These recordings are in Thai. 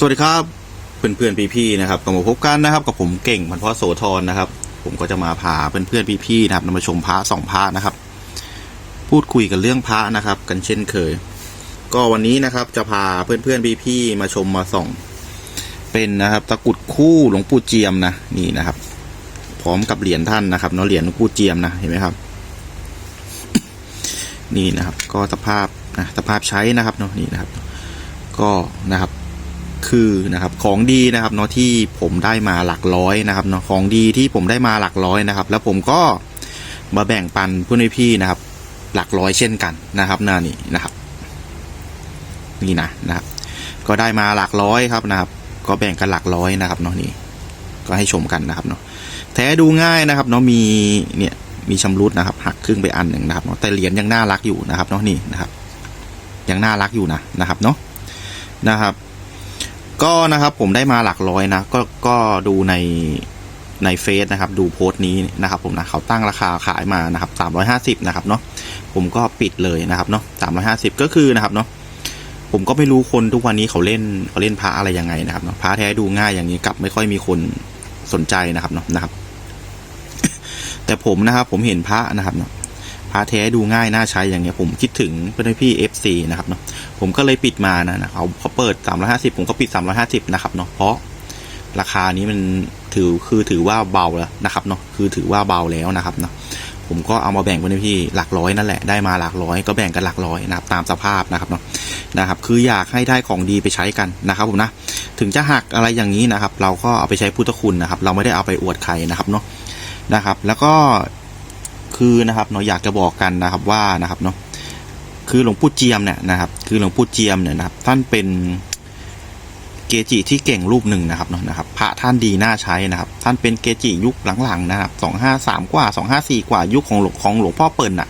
สวัสดีครับเพื่อนเพื่อนๆพี่ๆนะครับก็มาพบกันนะครับกับผมเก่งพันพ่อโสธรนะครับ ผมก็จะมาพาเพื่อนเพื่อนๆพี่ๆนะครับนำมาชมพระสองพระนะครับ พูดคุยกันเรื่องพระนะครับ กันเช่นเคย ก็วันนี้นะครับจะพาเพื่อนเพื่อนๆพี่ๆมาชมมาส่อง เป็นนะครับ ตะกุดคู่หลวงปู่เจียมนะนี่นะครับ พร้อมกับเหรียญท่านนะครับเนาะเหรียญหลวงปู่เจียมนะเห็นไหมครับ นี่นะครับ ก็สภาพนะสภาพใช้นะครับเนาะนี่นะครับ ก็นะครับ คือนะครับของดีนะครับเนาะที่ผมได้มาหลักร้อยนะครับเนาะของดีที่ผมได้มาหลักร้อยนะครับ แล้วผมก็มาแบ่งปันเพื่อนพี่นะครับ หลักร้อยเช่นกันนะครับหน้านี่นะครับ นี่นะนะครับ ก็ได้มาหลักร้อยครับนะครับ ก็แบ่งกันหลักร้อยนะครับเนาะนี่ก็ให้ชมกันนะครับเนาะแท้ดูง่ายนะครับเนาะมีเนี่ยมีชำรุดนะครับ หักครึ่งไปอันหนึ่งนะครับเนาะแต่เหรียญยังน่ารักอยู่นะครับเนาะนี่นะครับ ยังน่ารักอยู่นะนะครับเนาะนะครับ ก็นะครับผมได้มาหลักร้อยนะก็ก็ดูในในเฟซนะครับ ดูโพสต์นี้นะครับ ผมนะเขาตั้งราคาขายมานะครับสามร้อยห้าสิบนะครับเนาะผมก็ปิดเลยนะครับเนาะสามร้อยห้าสิบก็คือนะครับเนาะผมก็ไม่รู้คนทุกวันนี้เขาเล่นเขาเล่นพระอะไรยังไงนะครับเนาะพระแท้ดูง่ายอย่างนี้กลับไม่ค่อยมีคนสนใจนะครับเนาะนะครับ แต่ผมนะครับ ผมเห็นพระนะครับเนาะ พระแท้ดูง่ายน่าใช้อย่างเงี้ยผมคิดถึงเพื่อนพี่เอฟซีนะครับเนาะผมก็เลยปิดมานะนะเขาเขาเปิด 350 ผมก็ปิด 350 นะครับเนาะเพราะราคานี้มันถือคือถือว่าเบาแล้วนะครับเนาะคือถือว่าเบาแล้วนะครับเนาะผมก็เอามาแบ่งเป็นพี่หลักร้อยนั่นแหละได้มาหลักร้อยก็แบ่งกันหลักร้อยนะครับตามสภาพนะครับเนาะนะครับคืออยากให้ได้ของดีไปใช้กันนะครับผมนะถึงจะหักอะไรอย่างนี้นะครับ เราก็เอาไปใช้พุทธคุณนะครับ เราไม่ได้เอาไปอวดใครนะครับเนาะนะครับ แล้วก็ คือนะครับเนาะอยากจะบอกกันนะครับว่านะครับเนาะคือหลวงปู่เจียมเนี่ยนะครับ คือหลวงปู่เจียมเนี่ยนะครับ ท่านเป็นเกจิที่เก่งรูปหนึ่งนะครับเนาะนะครับ พระท่านดีน่าใช้นะครับ ท่านเป็นเกจิยุคหลังๆนะครับสองห้าสามกว่าสองห้าสี่กว่ายุคของหลวงของหลวงพ่อเปิ่นน่ะ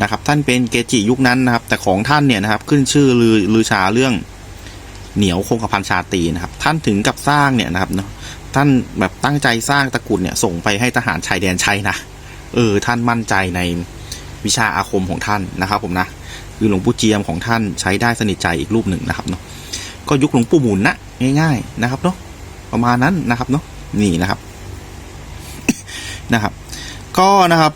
นะครับ ท่านเป็นเกจิยุคนั้นนะครับ แต่ของท่านเนี่ยนะครับ ขึ้นชื่อลือลือชาเรื่องเหนียวคงกระพันชาตีนะครับ ท่านถึงกับสร้างเนี่ยนะครับเนาะท่านแบบตั้งใจสร้างตะกรุดเนี่ยส่งไปให้ทหารชายแดนใช้นะ เออท่านมั่นใจในวิชาอาคมของท่านนะครับ ผมนะคือหลวงปู่เจียมของท่านใช้ได้สนิทใจอีกรูปหนึ่งนะครับเนาะก็ยุคหลวงปู่หมุนนะง่าย ๆนะครับเนาะประมาณนั้นนะครับเนาะนี่นะครับนะครับ ก็นะครับ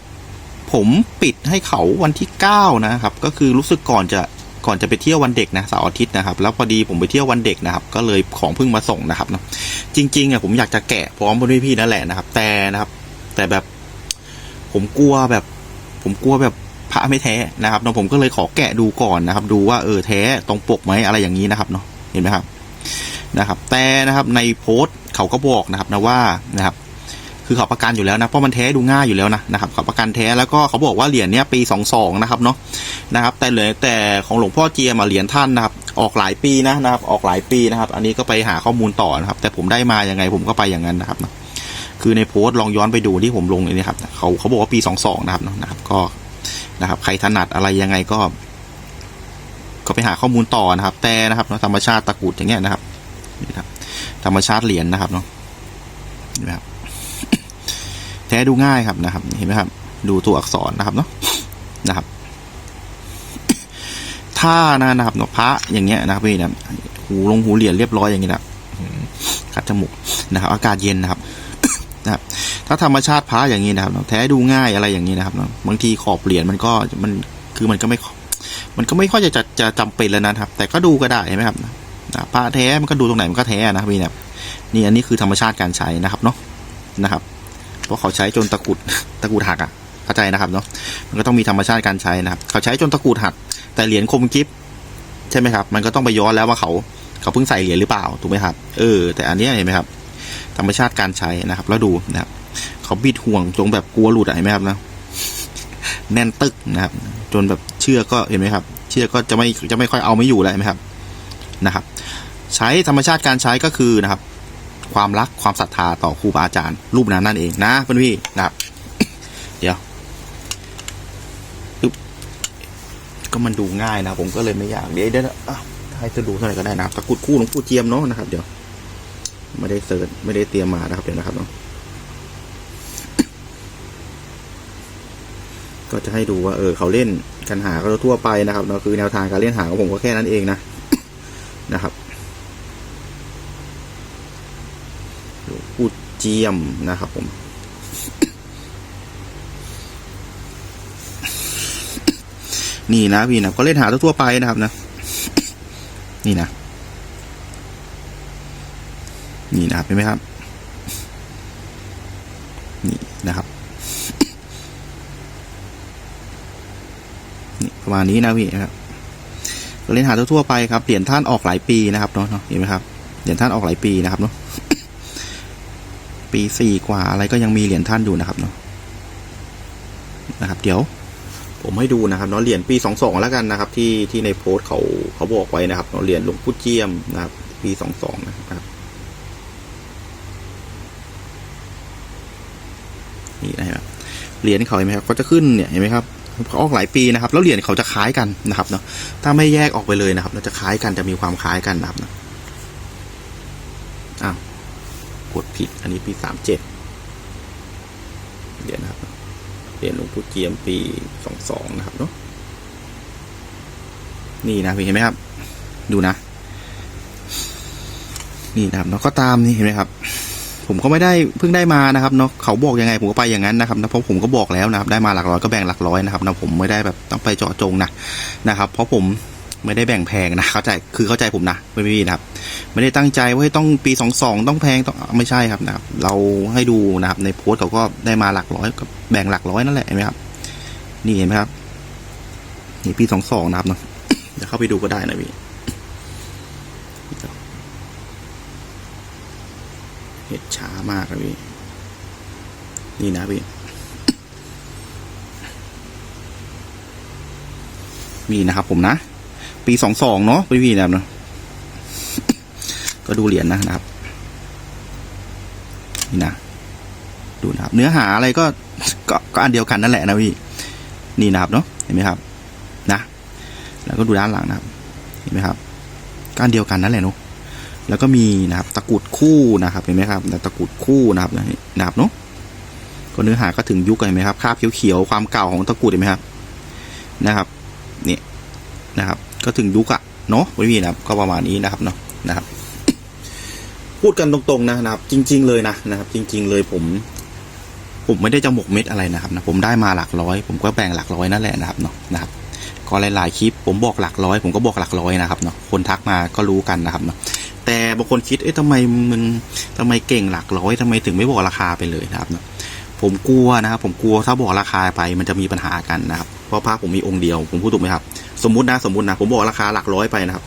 ผมปิดให้เขาวันที่เก้านะครับ ก็คือรู้สึกก่อนจะก่อนจะไปเที่ยววันเด็กนะเสาร์อาทิตย์นะครับ แล้วพอดีผมไปเที่ยววันเด็กนะครับ ก็เลยของเพิ่งมาส่งนะครับเนาะจริงๆอะผมอยากจะแกะพร้อมกับพี่ๆนั่นแหละนะครับ แต่นะครับ แต่แบบ ผมกลัวแบบ ผมกลัวแบบพระไม่แท้นะครับเนาะผมก็เลยขอแกะดูก่อนนะครับ ดูว่าเออแท้ตรงปกไหมอะไรอย่างนี้นะครับเนาะเห็นไหมครับนะครับ แต่นะครับในโพสต์เขาก็บอกนะครับนะว่านะครับคือเขาประกันอยู่แล้วนะเพราะมันแท้ดูง่ายอยู่แล้วนะนะครับเขาประกันแท้แล้วก็เขาบอกว่าเหรียญเนี้ยปีสองสองนะครับเนาะนะครับ แต่เหลือแต่ของหลวงพ่อเจียมอะเหรียญท่านนะครับ ออกหลายปีนะนะครับ ออกหลายปีนะครับ อันนี้ก็ไปหาข้อมูลต่อนะครับ แต่ผมได้มายังไงผมก็ไปอย่างนั้นนะครับเนาะ คือในโพสต์ลองย้อนไปดูที่ผมลงเลยนะครับเขาเขาบอกว่าปีสองสองนะครับเนาะนะครับ ก็นะครับ ใครถนัดอะไรยังไงก็ ก็ไปหาข้อมูลต่อนะครับ แต่นะครับธรรมชาติตะกุดอย่างเงี้ยนะครับนี่ครับ ธรรมชาติเหรียญนะครับเนาะเห็นไหมครับแท้ดูง่ายครับนะครับ เห็นไหมครับ ดูตัวอักษรนะครับเนาะนะครับถ้านะนะครับเนาะพระอย่างเงี้ยนะครับพี่นะหูลงหูเหรียญเรียบร้อยอย่างเงี้ยนะอืมกัดจมูกนะครับ อากาศเย็นนะครับ ถ้าธรรมชาติพระอย่างนี้นะครับเนาะแท้ดูง่ายอะไรอย่างนี้นะครับเนาะบางทีขอบเหรียญมันก็มันคือมันก็ไม่ มันก็ไม่ค่อยจะจะจะจำเป็นแล้วนะครับ แต่ก็ดูก็ได้เห็นไหมครับพระแท้มันก็ดูตรงไหนมันก็แท้นะครับพี่เนี่ยนี่อันนี้คือธรรมชาติการใช้นะครับเนาะนะครับ เพราะเขาใช้จนตะกุดตะกุดหักอะเข้าใจนะครับเนาะมันก็ต้องมีธรรมชาติการใช้นะครับ เขาใช้จนตะกรุดหัก แต่เหรียญคมกิฟใช่ไหมครับ มันก็ต้องไปย้อนแล้วว่าเขาเขาเพิ่งใส่เหรียญหรือเปล่าถูกไหมครับ เออ แต่อันนี้เห็นไหมครับ ธรรมชาติการใช้นะครับ แล้วดูนะครับ เขาบิดห่วงจงแบบกลัวหลุดอะเห็นไหมครับนะแน่นตึกนะครับ จนแบบเชือกก็เห็นไหมครับ เชือกก็จะไม่จะไม่ค่อยเอาไม่อยู่แล้วเห็นไหมครับนะครับ ใช้ธรรมชาติการใช้ก็คือนะครับ ความรักความศรัทธาต่อครูบาอาจารย์ รูปนั้นนั่นเองนะเพื่อนพี่นะครับ เดี๋ยวก็มันดูง่ายนะผมก็เลยไม่อยากเดี๋ยวเดี๋ยวอะให้จะดูเท่าไหร่ก็ได้นะครับตะกุดคู่หลวงปู่เจียมเนาะนะครับ เดี๋ยวไม่ได้เสิร์ชไม่ได้เตรียมมานะครับเดี๋ยวนะครับเนาะ ก็จะให้ดูว่าเออเขาเล่นกันหาก็ทั่วไปนะครับเนาะคือแนวทางการเล่นหาของผมก็แค่นั้นเองนะนะครับพูดเจียมนะครับผมนี่นะพี่นะก็เล่นหาทั่วไปนะครับนะ นี่นะ นี่นะครับเห็นไหมครับ ประมาณนี้นะพี่นะครับก็เล่นหาทั่วๆไปครับเหรียญท่านออกหลายปีนะครับเนาะเห็นไหมครับเหรียญท่านออกหลายปีนะครับเนาะปีสี่กว่าอะไรก็ยังมีเหรียญท่านอยู่นะครับเนาะนะครับ เดี๋ยว ผมให้ดูนะครับเนาะเหรียญปีสองสองแล้วกันนะครับ ที่ที่ในโพสต์เขาเขาบอกไว้นะครับเนาะเหรียญหลวงปู่เจียมนะครับ ปีสองสองนะครับนี่นะครับเหรียญเขาเห็นไหมครับเขาจะขึ้นเนี่ยเห็นไหมครับ ออกหลายปีนะครับ แล้วเหรียญเขาจะคล้ายกันนะครับเนาะถ้าไม่แยกออกไปเลยนะครับเราจะคล้ายกันจะมีความคล้ายกันนะครับนะอ้าวกดผิด อันนี้ปีสามเจ็ดเหรียญนะครับเหรียญหลวงปู่เจียมปีสองสองนะครับเนาะนี่นะเห็นไหมครับ ดูนะ นี่นะครับเนาะก็ตามนี่เห็นไหมครับ ผมก็ไม่ได้เพิ่งได้มานะครับเนาะเขาบอกยังไงผมก็ไปอย่างนั้นนะครับนะเพราะผมก็บอกแล้วนะครับได้มาหลักร้อยก็แบ่งหลักร้อยนะครับนะผมไม่ได้แบบต้องไปเจาะจงนะนะครับ เพราะผมไม่ได้แบ่งแพงนะเข้าใจคือเข้าใจผมนะไม่มีนะครับ ไม่ได้ตั้งใจว่าให้ต้องปีสองสองต้องแพงต้องไม่ใช่ครับนะครับ เราให้ดูนะครับ ในโพสต์เขาก็ได้มาหลักร้อยก็แบ่งหลักร้อยนั่นแหละเห็นไหมครับ นี่เห็นไหมครับนี่ปีสองสองนะครับเนาะเดี๋ยวเข้าไปดูก็ได้นะพี่ เห็ดช้ามากครับพี่ นี่นะพี่ มีนะครับผมนะ ปีสองสองเนาะพี่พี่นะครับเนาะก็ดูเหรียญนะนะครับ นี่นะ ดูนะครับ เนื้อหาอะไรก็ก็ก็อันเดียวกันนั่นแหละนะพี่ นี่นะครับเนาะเห็นไหมครับ นะ แล้วก็ดูด้านหลังนะครับ เห็นไหมครับก็อันเดียวกันนั่นแหละเนาะ แล้วก็มีนะครับตะกุดคู่นะครับเห็นไหมครับตะกุดคู่นะครับนะครับเนาะก็เนื้อหาก็ถึงยุคเห็นไหมครับคราบเขียวๆความเก่าของตะกุดเห็นไหมครับนะครับนี่นะครับ ก็ถึงยุคอะเนาะพี่นะครับ ก็ประมาณนี้นะครับเนาะนะครับ พูดกันตรงๆนะนะครับ จริง ๆ เลยนะนะครับ จริง ๆ เลยผม ผมไม่ได้จะหมกเม็ดอะไรนะครับนะผมได้มาหลักร้อย ผมก็แบ่งหลักร้อยนั่นแหละนะครับเนาะนะครับก็หลายๆคลิปผมบอกหลักร้อย ผมก็บอกหลักร้อยนะครับเนาะคนทักมาก็รู้กันนะครับเนาะ แต่บางคนคิดเอ๊ะทำไมมึงทำไมเก่งหลักร้อยทำไมถึงไม่บอกราคาไปเลยนะครับผมกลัวนะครับ ผมกลัวถ้าบอกราคาไปมันจะมีปัญหากันนะครับ เพราะพระผมมีองค์เดียว ผมพูดถูกไหมครับ สมมตินะสมมตินะผมบอกราคาหลักร้อยไปนะครับ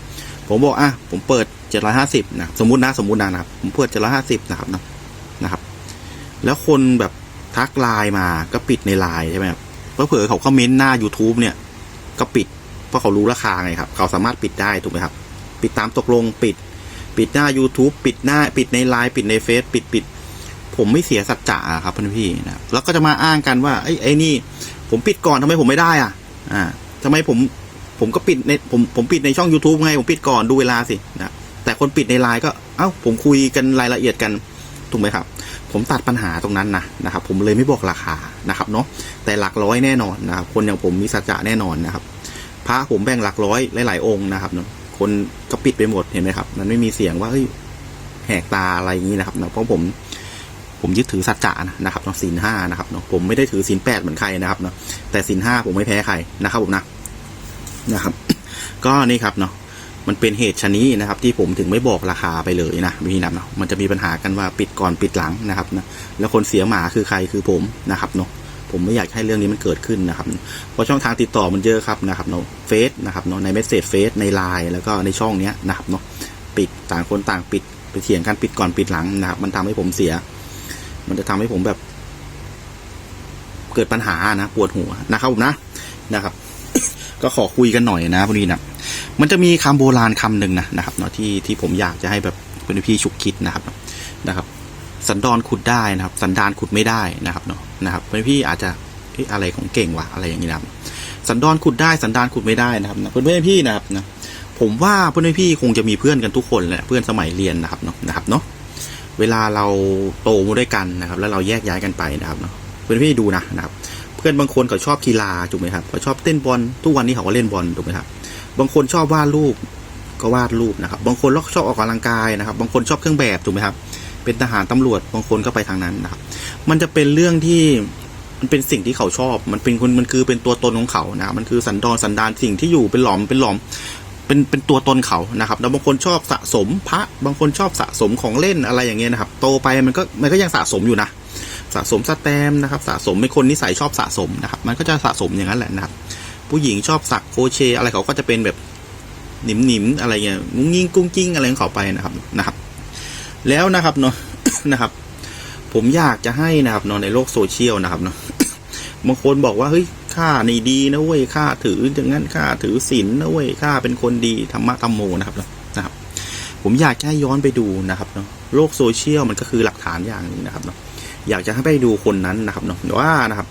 ผมบอกอะผมเปิดเจ็ดร้อยห้าสิบนะสมมตินะสมมตินะนะครับผมเปิดเจ็ดร้อยห้าสิบนะครับนะนะครับ แล้วคนแบบทักไลน์มาก็ปิดในไลน์ใช่ไหมครับเพราะเผื่อเขาคอมเมนต์หน้า YouTube เนี่ย ก็ปิด เพราะเขารู้ราคาไงครับ เขาสามารถปิดได้ถูกไหมครับ ปิดตามตกลงปิด ปิดหน้า YouTube ปิดหน้า ปิดในไลน์ปิดในเฟซปิดปิด ผมไม่เสียสัจจะครับเพื่อนพี่นะแล้วก็จะมาอ้างกันว่าไอ้ไอ้นี่ ผมปิดก่อนทำไมผมไม่ได้อะ อ่าทำไมผมผมก็ปิดในผมผมปิดในช่อง YouTube ไงผมปิดก่อนดูเวลาสินะแต่คนปิดในไลน์ก็เอ้าผมคุยกันรายละเอียดกันถูกไหมครับ ผมตัดปัญหาตรงนั้นนะนะครับ ผมเลยไม่บอกราคานะครับเนาะแต่หลักร้อยแน่นอนนะครับ คนอย่างผมมีสัจจะแน่นอนนะครับพระผมแบ่งหลักร้อยหลาย ๆ องค์นะครับเนาะ คนก็ปิดไปหมดเห็นไหมครับ มันไม่มีเสียงว่าเฮ้ยแหกตาอะไรอย่างนี้นะครับเนาะเพราะผมผมยึดถือสัจจะนะครับเนาะศีลห้านะครับเนาะผมไม่ได้ถือศีลแปดเหมือนใครนะครับเนาะแต่ศีลห้าผมไม่แพ้ใครนะครับผมนะนะครับ ก็นี่ครับเนาะมันเป็นเหตุชะนี้นะครับ ที่ผมถึงไม่บอกราคาไปเลยนะพี่นับเนาะมันจะมีปัญหากันว่าปิดก่อนปิดหลังนะครับนะแล้วคนเสียหมาคือใครคือผมนะครับเนาะ ผมไม่อยากให้เรื่องนี้มันเกิดขึ้นนะครับเพราะช่องทางติดต่อมันเยอะครับนะครับเนาะเฟซนะครับเนาะในเมสเซจเฟซในไลน์แล้วก็ในช่องเนี้ยนะครับเนาะปิดต่างคนต่างปิดไปเถียงกันปิดก่อนปิดหลังนะครับมันทำให้ผมเสีย มันจะทำให้ผมแบบ เกิดปัญหานะปวดหัวนะครับผมนะนะครับ ก็ขอคุยกันหน่อยนะพอดีนะมันจะมีคำโบราณคำหนึ่งนะนะครับเนาะที่ที่ผมอยากจะให้แบบเป็นพี่ฉุกคิดนะครับนะครับ สันดอนขุดได้นะครับ สันดานขุดไม่ได้นะครับเนาะนะครับเพื่อนพี่อาจจะอะไรของเก่งวะอะไรอย่างนี้นะครับสันดอนขุดได้สันดานขุดไม่ได้นะครับเพื่อนเพื่อนพี่นะครับนะผมว่าเพื่อนพี่คงจะมีเพื่อนกันทุกคนแหละเพื่อนสมัยเรียนนะครับเนาะนะครับเนาะเวลาเราโตมาด้วยกันนะครับ แล้วเราแยกย้ายกันไปนะครับเนาะเพื่อนพี่ดูนะนะครับ เพื่อนบางคนเขาชอบกีฬาถูกไหมครับเขาชอบเต้นบอลทุกวันนี้เขาก็เล่นบอลถูกไหมครับบางคนชอบวาดรูปก็วาดรูปนะครับ บางคนชอบออกกำลังกายนะครับ บางคนชอบเครื่องแบบถูกไหมครับ เป็นทหารตำรวจบางคนก็ไปทางนั้นนะครับ มันจะเป็นเรื่องที่มันเป็นสิ่งที่เขาชอบ มันเป็นคนมันคือเป็นตัวตนของเขานะครับมันคือสันดอนสันดานสิ่งที่อยู่เป็นหลอมเป็นหลอมเป็นเป็นตัวตนเขานะครับแล้วบางคนชอบสะสมพระบางคนชอบสะสมของเล่นอะไรอย่างเงี้ยนะครับ โตไปมันก็มันก็ยังสะสมอยู่นะสะสมสแตมป์นะครับ สะสมเป็นคนนิสัยชอบสะสมนะครับ มันก็จะสะสมอย่างนั้นแหละนะครับ ผู้หญิงชอบสักโคเชอะไรเขาก็จะเป็นแบบหนิมหนิมๆอะไรเงี้ยงุ้งยิงกุ้งกิ้งอะไรของเขาไปนะครับนะครับ แล้วนะครับเนาะนะครับ ผมอยากจะให้นะครับเนาะในโลกโซเชียลนะครับเนาะบางคนบอกว่าเฮ้ยข้านี่ดีนะเว้ยข้าถืออย่างนั้นข้าถือศีลนะเว้ยข้าเป็นคนดีธรรมะธรรมโมนะครับเนาะนะครับ ผมอยากจะให้ย้อนไปดูนะครับเนาะโลกโซเชียลมันก็คือหลักฐานอย่างหนึงนะครับเนาะอยากจะให้ไปดูคนนั้นนะครับเนาะว่านะครับ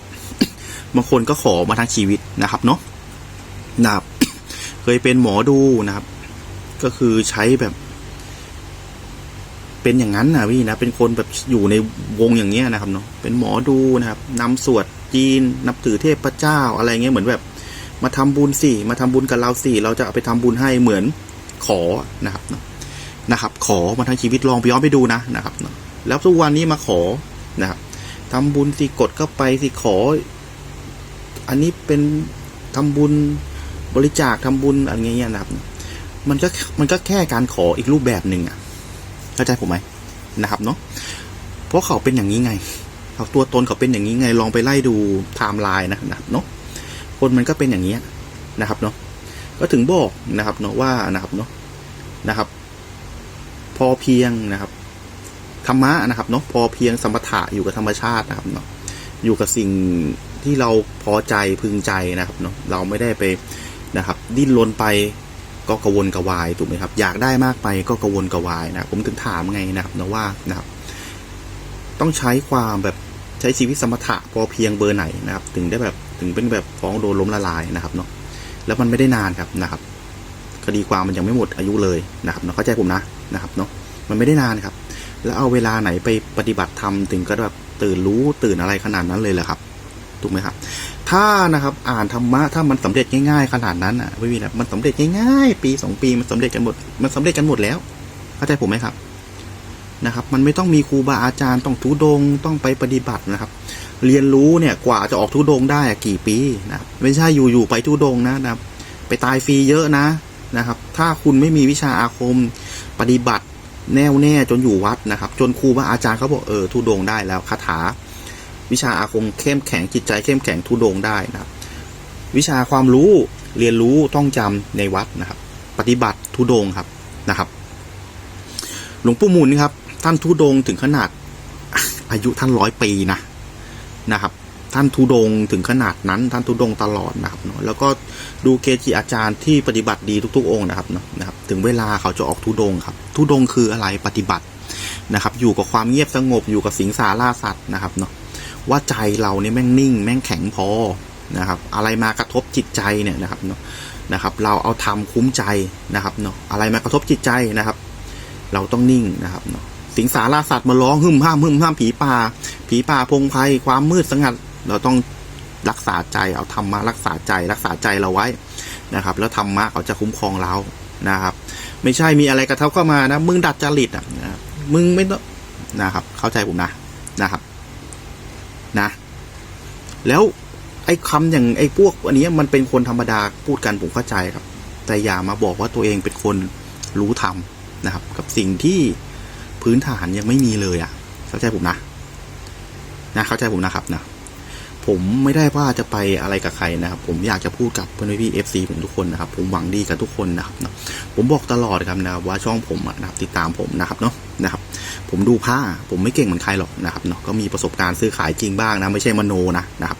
บางคนก็ขอมาทั้งชีวิตนะครับเนาะนะครับ เคยเป็นหมอดูนะครับ ก็คือใช้แบบ เป็นอย่างนั้นนะพี่นะเป็นคนแบบอยู่ในวงอย่างเงี้ยนะครับเนาะเป็นหมอดูนะครับนำสวดจีนนับถือเทพเจ้าอะไรเงี้ยเหมือนแบบ มาทำบุญสิมาทำบุญกับเราสิเราจะเอาไปทำบุญให้เหมือนขอนะครับนะนะครับ ขอมาทั้งชีวิตลองไปย้อนไปดูนะนะครับนะแล้วทุกวันนี้มาขอนะครับทำบุญสิกดเข้าไปสิขอ อันนี้เป็นทำบุญบริจาคทำบุญอะไรเงี้ยนะครับ มันก็มันก็แค่การขออีกรูปแบบหนึ่งอะ เข้าใจผมไหมนะครับเนาะเพราะเขาเป็นอย่างนี้ไงเขาตัวตนเขาเป็นอย่างนี้ไงลองไปไล่ดูไทม์ไลน์นะนะครับเนาะคนมันก็เป็นอย่างนี้นะครับเนาะก็ถึงบอกนะครับเนาะว่านะครับเนาะนะครับ พอเพียงนะครับธรรมะนะครับเนาะพอเพียงสมถะอยู่กับธรรมชาตินะครับเนาะอยู่กับสิ่งที่เราพอใจพึงใจนะครับเนาะเราไม่ได้ไปนะครับ ดิ้นรนไป ก็กระวนกระวายถูกไหมครับ อยากได้มากไปก็กระวนกระวายนะผมถึงถามไงนะครับนะว่านะครับต้องใช้ความแบบใช้ชีวิตสมถะพอเพียงเบอร์ไหนนะครับ ถึงได้แบบถึงเป็นแบบฟ้องโดนล้มละลายนะครับเนาะแล้วมันไม่ได้นานครับนะครับ คดีความมันยังไม่หมดอายุเลยนะครับเนาะเข้าใจผมนะนะครับเนาะมันไม่ได้นานครับ แล้วเอาเวลาไหนไปปฏิบัติธรรมถึงก็แบบตื่นรู้ตื่นอะไรขนาดนั้นเลยเหรอครับถูกไหมครับ ถ้านะครับ อ่านธรรมะถ้ามันสำเร็จง่ายๆขนาดนั้นอะไม่มีนะมันสำเร็จง่ายๆ ปีสองปีมันสำเร็จกันหมด มันสำเร็จกันหมดแล้วเข้าใจผมไหมครับนะครับ มันไม่ต้องมีครูบาอาจารย์ต้องทุดงต้องไปปฏิบัตินะครับ เรียนรู้เนี่ยกว่าจะออกทุดงได้อะกี่ปีนะไม่ใช่อยู่ๆไปทุดงนะนะไปตายฟรีเยอะนะนะครับ ถ้าคุณไม่มีวิชาอาคมปฏิบัติแน่วแน่จนอยู่วัดนะครับ จนครูบาอาจารย์เขาบอกเออทุดงได้แล้วคาถา วิชาอาคมเข้มแข็งจิตใจเข้มแข็งทุดงได้นะครับ วิชาความรู้เรียนรู้ต้องจำในวัดนะครับ ปฏิบัติทุดงครับนะครับ หลวงปู่มูลนี่ครับ ท่านทุดงถึงขนาดอายุท่านร้อยปีนะนะครับ ท่านทุดงถึงขนาดนั้น ท่านทุดงตลอดนะครับเนาะแล้วก็ดูเกจิอาจารย์ที่ปฏิบัติดีทุก ๆ องค์นะครับเนาะนะครับ ถึงเวลาเขาจะออกทุดงครับทุดงคืออะไรปฏิบัตินะครับ อยู่กับความเงียบสงบอยู่กับสิงสาราสัตว์นะครับเนาะ ว่าใจเราเนี่ยแม่งนิ่ง แม่งแข็งพอนะครับ อะไรมากระทบจิตใจเนี่ยนะครับเนาะนะครับ เราเอาทำคุ้มใจนะครับเนาะอะไรมากระทบจิตใจนะครับ เราต้องนิ่งนะครับเนาะสิงสาราสัตว์มาร้องหึมห้ามหึมห้ามผีป่า ผีป่าพงไพรความมืดสงัด เราต้องรักษาใจเอาธรรมะรักษาใจรักษาใจเราไว้นะครับ แล้วธรรมะเขาจะคุ้มครองเรานะครับ ไม่ใช่มีอะไรกระทบเข้ามานะมึงดัดจริตอะนะมึงไม่ต้องนะครับ เข้าใจผมนะนะครับ นะ แล้วไอ้คำอย่างไอ้พวกอันนี้มันเป็นคนธรรมดาพูดกันผมเข้าใจครับ แต่อย่ามาบอกว่าตัวเองเป็นคนรู้ธรรมนะครับ กับสิ่งที่พื้นฐานยังไม่มีเลยอะ่ะ เข้าใจผมนะ นะเข้าใจผมนะครับนะ ผมไม่ได้ว่าจะไปอะไรกับใครนะครับ ผมอยากจะพูดกับเพื่อนพี่เอฟซีผมทุกคนนะครับ ผมหวังดีกับทุกคนนะครับเนาะผมบอกตลอดครับนะว่าช่องผมนะครับติดตามผมนะครับเนาะนะครับ ผมดูผ้าผมไม่เก่งเหมือนใครหรอกนะครับเนาะก็มีประสบการณ์ซื้อขายจริงบ้างนะไม่ใช่มโนนะนะครับ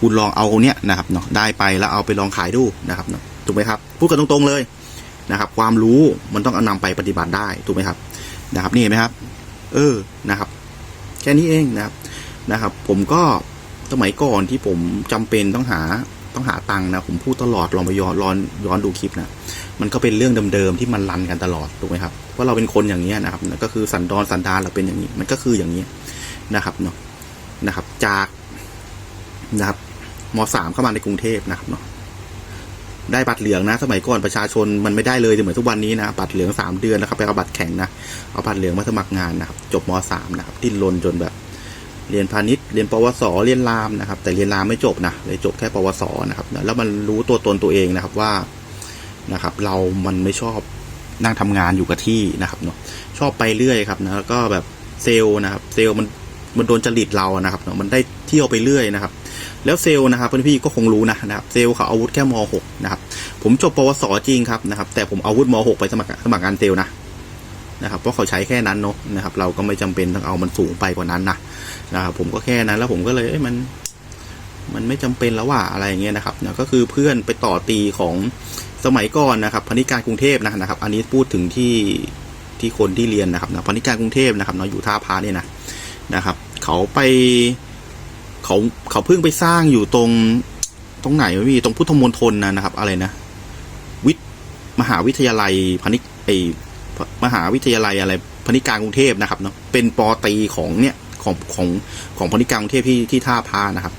คุณลองเอาเนี้ยนะครับเนาะได้ไปแล้วเอาไปลองขายดูนะครับเนาะถูกไหมครับพูดกันตรงๆเลยนะครับ ความรู้มันต้องเอานำไปปฏิบัติได้ถูกไหมครับนะครับ นี่เห็นไหมครับ เออนะครับ แค่นี้เองนะครับนะครับ ผมก็ สมัยก่อนที่ผมจำเป็นต้องหาต้องหาตังค์นะผมพูดตลอดลองไปย้อนย้อนย้อนดูคลิปนะมันก็เป็นเรื่องเดิมๆที่มันรันกันตลอดถูกไหมครับเพราะเราเป็นคนอย่างนี้นะครับก็คือสันดอนสันดานเราเป็นอย่างนี้ มันก็คืออย่างนี้นะครับเนาะนะครับ จากนะครับมสามเข้ามาในกรุงเทพนะครับเนาะได้บัตรเหลืองนะ สมัยก่อนประชาชนมันไม่ได้เลยเหมือนทุกวันนี้นะบัตรเหลืองสามเดือนนะครับไปเอาบัตรแข็งนะเอาบัตรเหลืองมาสมัครงานนะครับจบมสามนะครับดิ้นรนจนแบบ เรียนพาณิชย์เรียนปวส เรียนรามนะครับ แต่เรียนรามไม่จบนะเลยจบแค่ปวสนะครับ แล้วมันรู้ตัวตนตัวเองนะครับว่านะครับ เรามันไม่ชอบนั่งทำงานอยู่กับที่นะครับเนาะชอบไปเรื่อยครับนะแล้วก็แบบเซลล์นะครับ เซลล์มันมันโดนจริตเรานะครับเนาะมันได้เที่ยวไปเรื่อยนะครับ แล้วเซลล์นะครับเพื่อนพี่ก็คงรู้นะนะครับ เซลล์เขาอาวุธแค่ม .6 นะครับ ผมจบปวสจริงครับนะครับ แต่ผมอาวุธม .6 ไปสมัครสมัครงานเซลล์นะ นะครับเพราะเขาใช้แค่นั้นเนาะนะครับ เราก็ไม่จำเป็นต้องเอามันสูงไปกว่านั้นนะนะครับผมก็แค่นั้นแล้วผมก็เลยเอ้ยมัน มันไม่จำเป็นแล้วว่าอะไรอย่างเงี้ยนะครับนะก็คือเพื่อนไปต่อตีของสมัยก่อนนะครับพนิการกรุงเทพนะนะครับ อันนี้พูดถึงที่ที่คนที่เรียนนะครับนะพนิการกรุงเทพนะครับเนาะอยู่ท่าพระเนี่ยนะนะครับ เขาไปเขาเขาเพิ่งไปสร้างอยู่ตรงตรงไหนวะพี่ตรงพุทธมณฑลนะนะครับ อะไรนะ วิทย์มหาวิทยาลัยพนิไอ มหาวิทยาลัยอะไรพนิการกรุงเทพนะครับเนาะเป็นปอตีของเนี่ยของของของพนิการกรุงเทพที่ที่ท่าพระนะครับ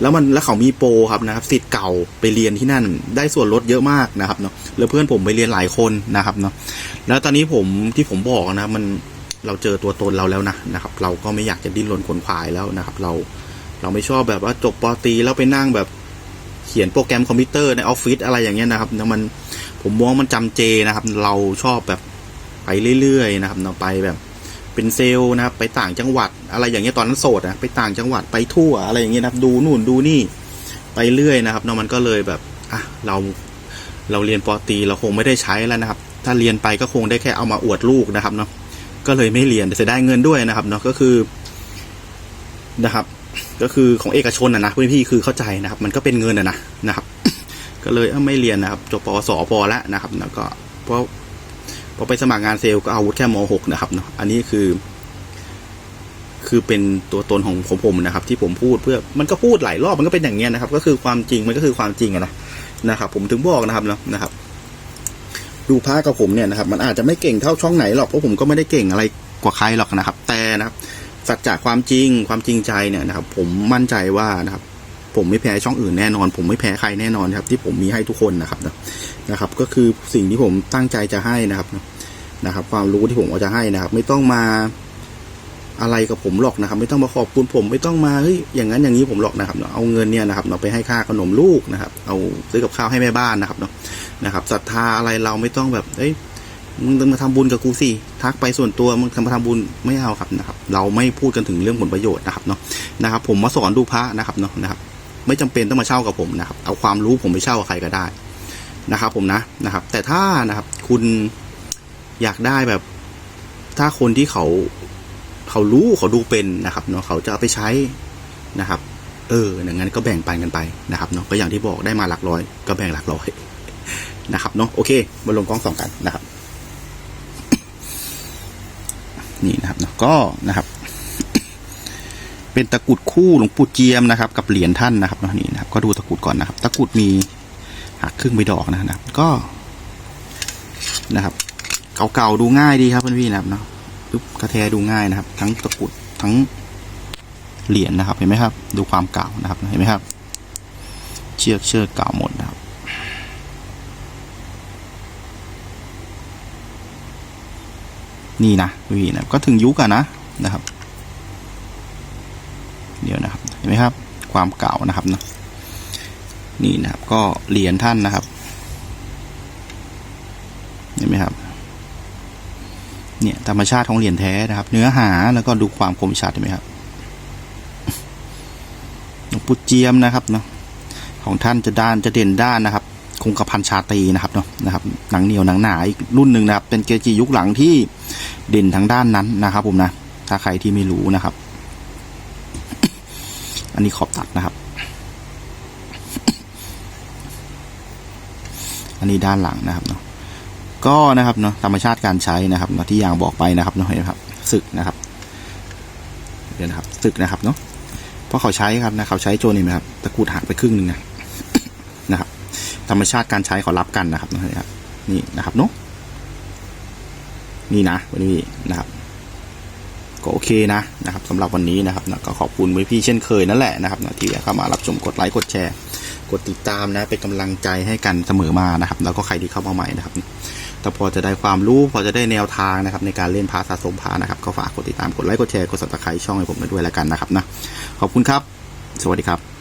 แล้วมันแล้วเขามีโปรครับนะครับสิทธิ์เก่าไปเรียนที่นั่นได้ส่วนลดเยอะมากนะครับเนาะแล้วเพื่อนผมไปเรียนหลายคนนะครับเนาะแล้วตอนนี้ผมที่ผมบอกนะมันเราเจอตัวตนเราแล้วนะนะครับ เราก็ไม่อยากจะดิ้นรนขนขวายแล้วนะครับ เราเราไม่ชอบแบบว่าจบปอตีแล้วไปนั่งแบบเขียนโปรแกรมคอมพิวเตอร์ในออฟฟิศอะไรอย่างเงี้ยนะครับแล้วมันผมมองมันจำเจนะครับ เราชอบแบบ ไปเรื่อยๆนะครับเราไปแบบเป็นเซลล์นะครับ ไปต่างจังหวัด อะไรอย่างเงี้ยตอนนั้นโสดนะไปต่างจังหวัดไปทั่วอะไรอย่างเงี้ยนะครับ ดูนู่นดูนี่ไปเรื่อยนะครับเนาะมันก็เลยแบบอะเราเราเรียนปอตีเราคงไม่ได้ใช้แล้วนะครับ ถ้าเรียนไปก็คงได้แค่เอามาอวดลูกนะครับเนาะก็เลยไม่เรียนแต่เสียดายเงินด้วยนะครับเนาะก็คือนะครับ ก็คือของเอกชนนะนะพี่พี่คือเข้าใจนะครับ มันก็เป็นเงินนะนะนะครับ ก็เลยไม่เรียนนะครับจบปวสพอแล้วนะครับ แล้วก็เพราะ พอไปสมัครงานเซลล์ก็เอาวุฒิแค่ม .6 นะครับเนาะอันนี้คือ คือเป็นตัวตนของของผมนะครับ ที่ผมพูดเพื่อมันก็พูดหลายรอบมันก็เป็นอย่างเงี้ยนะครับ ก็คือความจริงมันก็คือความจริงอะนะนะครับ ผมถึงบอกนะครับเนาะนะครับ ดูพระกับผมเนี่ยนะครับ มันอาจจะไม่เก่งเท่าช่องไหนหรอกเพราะผมก็ไม่ได้เก่งอะไรกว่าใครหรอกนะครับ แต่นะครับสัจจะความจริงความจริงใจเนี่ยนะครับ ผมมั่นใจว่านะครับผมไม่แพ้ช่องอื่นแน่นอน ผมไม่แพ้ใครแน่นอนครับ ที่ผมมีให้ทุกคนนะครับนะครับ ก็คือสิ่งที่ผมตั้งใจจะให้นะครับ นะครับ ความรู้ที่ผมจะให้นะครับ ไม่ต้องมาอะไรกับผมหรอกนะครับ ไม่ต้องมาขอบคุณผมไม่ต้องมาเฮ้ยอย่างนั้นอย่างนี้ผมหรอกนะครับเอาเงินเนี่ยนะครับเราไปให้ค่าขนมลูกนะครับ เอาซื้อกับข้าวให้แม่บ้านนะครับเนาะนะครับศรัทธาอะไรเราไม่ต้องแบบเอ้ยมึงต้องมาทำบุญกับกูสิทักไปส่วนตัวมึงทำมาทำบุญไม่เอาครับนะครับ เราไม่พูดกันถึงเรื่องผลประโยชน์นะครับเนาะนะครับ ผมมาสอนดูพระนะครับเนาะนะครับ ไม่จำเป็นต้องมาเช่ากับผมนะครับ เอาความรู้ผมไปเช่ากับใครก็ได้นะครับ ผมนะนะครับ แต่ถ้านะครับ คุณ อยากได้แบบ ถ้าคนที่เขาเขารู้เขาดูเป็นนะครับเนาะเขาจะเอาไปใช้นะครับ เอออย่างนั้นก็แบ่งปันกันไปนะครับเนาะก็อย่างที่บอกได้มาหลักร้อย ก็แบ่งหลักร้อยนะครับเนาะโอเคมาลงกล้องสองกันนะครับ นี่นะครับเนาะก็นะครับ เป็นตะกุดคู่หลวงปู่เจียมนะครับ กับเหรียญท่านนะครับเนาะนี่นะครับ ก็ดูตะกุดก่อนนะครับ ตะกุดมีหักครึ่งไปดอกนะครับ ก็นะครับ เก่าๆดูง่ายดีครับเพื่อนพี่นะครับเนาะปึ๊บกระแทดูง่ายนะครับ ทั้งตะกุดทั้งเหรียญนะครับ เห็นไหมครับ ดูความเก่านะครับ เห็นไหมครับ เชือกเชือกเก่าหมดนะครับนี่นะพี่นะก็ถึงยุคกันนะนะครับ เดี๋ยวนะครับ เห็นไหมครับ ความเก่านะครับนะนี่นะครับ ก็เหรียญท่านนะครับ เห็นไหมครับ เนี่ยธรรมชาติของเหรียญแท้นะครับ เนื้อหาแล้วก็ดูความคมชัดเห็นไหมครับหลวงปู่เจียมนะครับเนาะของท่านจะด้านจะเด่นด้านนะครับ คงกระพันชาตรีนะครับเนาะนะครับหนังเหนียวหนังหนาอีกรุ่นหนึ่งนะครับ เป็นเกจิยุคหลังที่เด่นทางด้านนั้นนะครับ ผมนะถ้าใครที่ไม่รู้นะครับ อันนี้ขอบตัดนะครับ อันนี้ด้านหลังนะครับเนาะ ก็นะครับเนาะธรรมชาติการใช้นะครับเนาะที่อย่างบอกไปนะครับเนาะเห็นครับศึกนะครับเดี๋ยวนะครับศึกนะครับเนาะเพราะเขาใช้ครับนะเขาใช้โจนี่ไหมครับตะกรุดหักไปครึ่งหนึ่งนะนะครับ ธรรมชาติการใช้เขารับกันนะครับนะครับ นี่นะครับเนาะนี่นะวันนี้นะครับก็โอเคนะนะครับสำหรับวันนี้นะครับนะก็ขอบคุณไว้พี่เช่นเคยนั่นแหละนะครับนะที่เข้ามารับชมกดไลค์กดแชร์ กดติดตามนะเป็นกำลังใจให้กันเสมอมานะครับ แล้วก็ใครที่เข้ามาใหม่นะครับ ถ้าพอจะได้ความรู้พอจะได้แนวทางนะครับในการเล่นพาสะสมพานะครับก็ฝากกดติดตามกดไลค์กดแชร์กด subscribe ช่องให้ผมด้วยแล้วกันนะครับนะขอบคุณครับ สวัสดีครับ